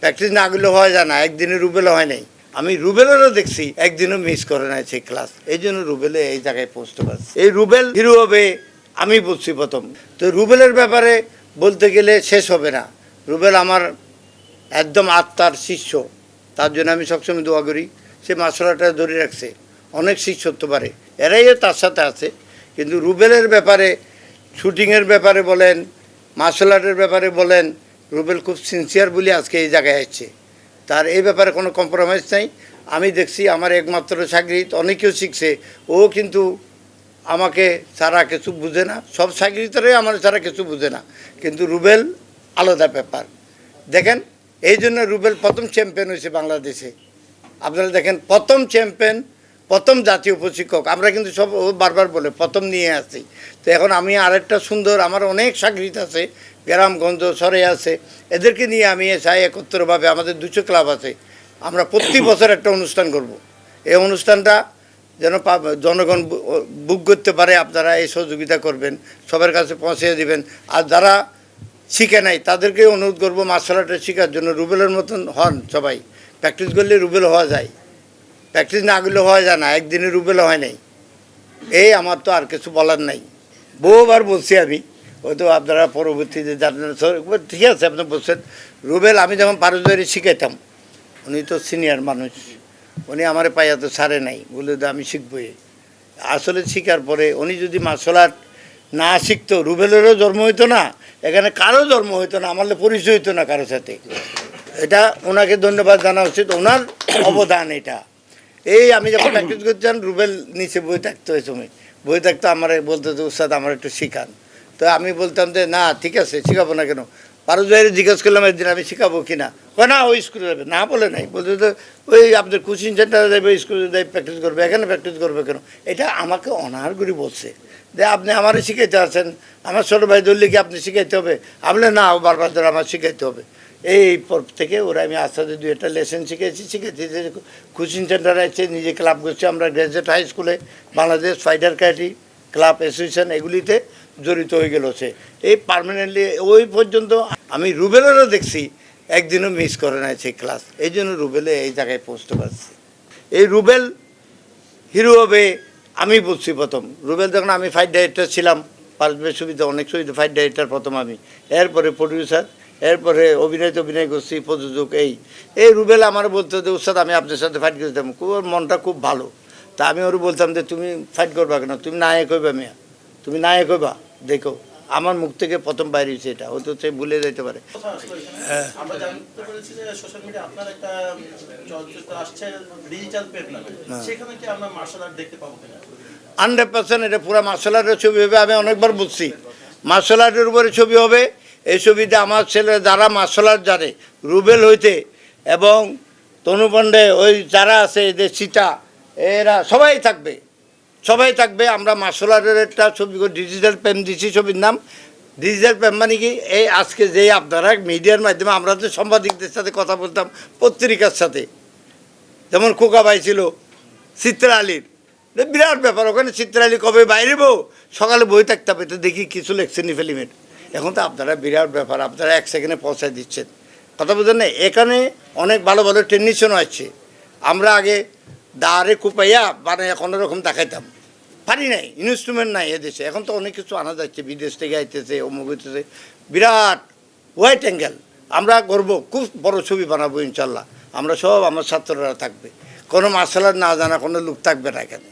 Practice না করলে হয় যায় না, একদিনে রুবেলও হয় নাই। আমি রুবেলেরও দেখছি, একদিনও মিস করে নাই সেই ক্লাস এই জন্য রুবেলে এই জায়গায় পৌঁছতে পারছি এই রুবেল হিরো হবে, আমি বলছি প্রথম। তো রুবেলের ব্যাপারে বলতে গেলে শেষ হবে না। রুবেল আমার একদম আত্মার শিষ্য। তার জন্য আমি সবসময় দোয়া করি। সে মাসলাটা ধরে রাখছে। অনেক শিষ্য হতে পারে এরাইও তার সাথে আছে। কিন্তু রুবেলের ব্যাপারে শুটিংয়ের ব্যাপারে বলেন মার্শাল আর্টের ব্যাপারে বলেন রুবেল খুব সিনসিয়ার বলে আজকে এই জায়গায় আসছে তার এই ব্যাপারে কোনো কম্প্রোমাইজ নাই। আমি দেখছি আমার একমাত্র চাকরিত অনেকেও শিখছে। ও কিন্তু আমাকে সারা কিছু বুঝে না। সব চাকরিতরাই আমার সারা কিছু বুঝে না। কিন্তু রুবেল আলাদা ব্যাপার। দেখেন, এই জন্য রুবেল প্রথম চ্যাম্পিয়ন হয়েছে বাংলাদেশে। আপনারা দেখেন, প্রথম চ্যাম্পিয়ন প্রথম জাতীয় প্রশিক্ষক। আমরা কিন্তু সব বারবার বলে প্রথম নিয়ে আসি। তো এখন আমি আরেকটা সুন্দর, আমার অনেক সাগরিত আছে, গ্রামগঞ্জ, সরে আছে। এদেরকে নিয়ে আমি চাই একত্রভাবে, আমাদের দুশো ক্লাব আছে। আমরা প্রতি বছর একটা অনুষ্ঠান করব। এই অনুষ্ঠানটা যেন জনগণ বুক করতে পারে, আপনারা এই সহযোগিতা করবেন, সবার কাছে পৌঁছে দিবেন। আর যারা শিখে নাই, তাদেরকে অনুরোধ করব, মার্শাল আর্টের শেখার জন্য রুবেলের মতন হন সবাই। প্র্যাকটিস করলে রুবেল হওয়া যায়। প্র্যাকটিস না করলে হওয়া যায় না, একদিনে রুবেল হয় নাই। এই আমার তো আর কিছু বলার নাই। বহুবার বলছি আমি হয়তো আপনারা পরবর্তীতে জানেন ঠিক আছে, আপনি বলছেন, রুবেল, আমি যখন পারজরি শিখাইতাম, উনি তো সিনিয়র মানুষ, উনি আমার পাইয়া তো ছাড়ে নাই, বলে তো আমি শিখবই। আসলে শিখার পরে উনি যদি মার্শাল আর্ট না শিখতো, রুবেলেরও জন্ম হইতো না, এখানে কারও জন্ম হইতো না, আমার পরিচয় হইতো না কারোর সাথে। এটা ওনাকে ধন্যবাদ জানা উচিত ওনার অবদান এটা। এই আমি যখন প্র্যাকটিস করছিলাম রুবেল নিচে বই থাকতো ওই সময়। বই থাকতো, আমার বলতো যে, উস্তাদ, আমার একটু শিখান। তো আমি বলতাম যে, না, ঠিক আছে, শিখাবো না কেন? পারো জাহের জিজ্ঞেস করলাম একদিন আমি শিখাবো কি না? কয়, না, ওই স্কুলে যাবে। না, বলে নাই। বলতে তো ওই আপনার কোচিং সেন্টারে যাবে স্কুলে যাই প্র্যাকটিস করবে, এখানে প্র্যাকটিস করবে কেন? এটা আমাকে অনার করে বলছে। যে, আপনি আমারই শিখাইতে আছেন, আমার ছোটো ভাই ধরলে কি আপনি শিখাইতে হবে? আপনি না, ও বারবার ধরে আমার শিখাইতে হবে। এই থেকে ওরা আমি আস্তে দু একটা লেসন শিখেছি শিখেছি যে কোচিং সেন্টার আছে, নিজে ক্লাব করছি আমরা গ্র্যাজুয়েট হাই স্কুলে বাংলাদেশ ফাইটার ক্যাটি ক্লাব অ্যাসোসিয়েশন এগুলিতে জড়িত হয়ে গেল সে। এই পার্মানেন্টলি ওই পর্যন্ত আমি রুবেলেরও দেখছি, একদিনও মিস করে নাই সেই ক্লাস এই জন্য রুবেলে এই জায়গায় পৌঁছতে পারছি এই রুবেল হিরো হবে, আমি বলছি প্রথম। রুবেল যখন আমি ফাইট ডাইরেক্টর ছিলাম পারবে সুবিধা, অনেক সুবিধা ফাইট ডাইরেক্টর প্রথম আমি। এরপরে প্রডিউসার এরপরে অভিনয় তো অভিনয় করছি প্রযোজক এই। এই রুবেল আমার বলতো যে উস্তাদ আমি আপনার সাথে ফাইট করতাম খুব মনটা খুব ভালো। তা আমি ওর বলতাম যে তুমি ফাইট করবা কেন? তুমি না নায়ক হইবা মেয়া। তুমি না নায়ক হইবা দেখো। আমার মুখ থেকে প্রথম বাইরে হয়েছে এটা। হয়তো সে ভুলে যেতে পারে। কথা আসলো এখানে। আমরা জানতে পেরেছি যে সোশ্যাল মিডিয়া আপনার একটা চলচ্চিত্র আসছে ডিজিটাল পেপ নামে। সেখানে কি আমরা মার্শাল আর্ট দেখতে পাবো কিনা? হান্ড্রেড পার্সেন্ট এটা পুরো মার্শাল আর্টের ছবি হবে আমি অনেকবার বলছি। মার্শাল আর্টের উপরে ছবি হবে এই ছবিতে আমার ছেলে যারা মার্শাল আর্ট জানে, রুবেল হইতে এবং তনু পাণ্ডে ওই যারা আছে এদের সীতা, এরা সবাই থাকবে। সবাই থাকবে, আমরা মার্শাল আর্টের একটা ছবি ডিজিটাল প্রেম দিছি ছবির নাম। ডিজিটাল প্রেম মানে কি? এই আজকে যে আপনারা মিডিয়ার মাধ্যমে, আমরা তো সাংবাদিকদের সাথে কথা বলতাম, পত্রিকার সাথে। যেমন খোকা ভাই ছিল, চিত্রা আলীর। বিরাট ব্যাপার, ওখানে চিত্রা আলী কবে বাইরে বউ সকালে বই থাকতে হবে, তো দেখি কিছু লেখছেন নি ফিল্মের এখন তো আপনারা বিরাট ব্যাপার, আপনারা এক সেকেন্ডে পৌঁছায় দিচ্ছেন। কথা বুঝেন না? এখানে অনেক ভালো ভালো টেকনিশিয়ানও আছে। আমরা আগে দাঁড়ে কুপাইয়া মানে কোনো রকম দেখাইতাম। পারি নাই ইনস্ট্রুমেন্ট নাই এদেশে। এখন তো অনেক কিছু আনা যাচ্ছে, বিদেশ থেকে আইতেছে, অমুক হইতেছে। বিরাট হোয়াইট অ্যাঙ্গেল আমরা করব খুব বড় ছবি বানাবো ইনশাল্লাহ। আমরা সব আমার ছাত্ররা থাকবে। কোনো মার্শাল না জানা কোনো লোক থাকবে না এখানে।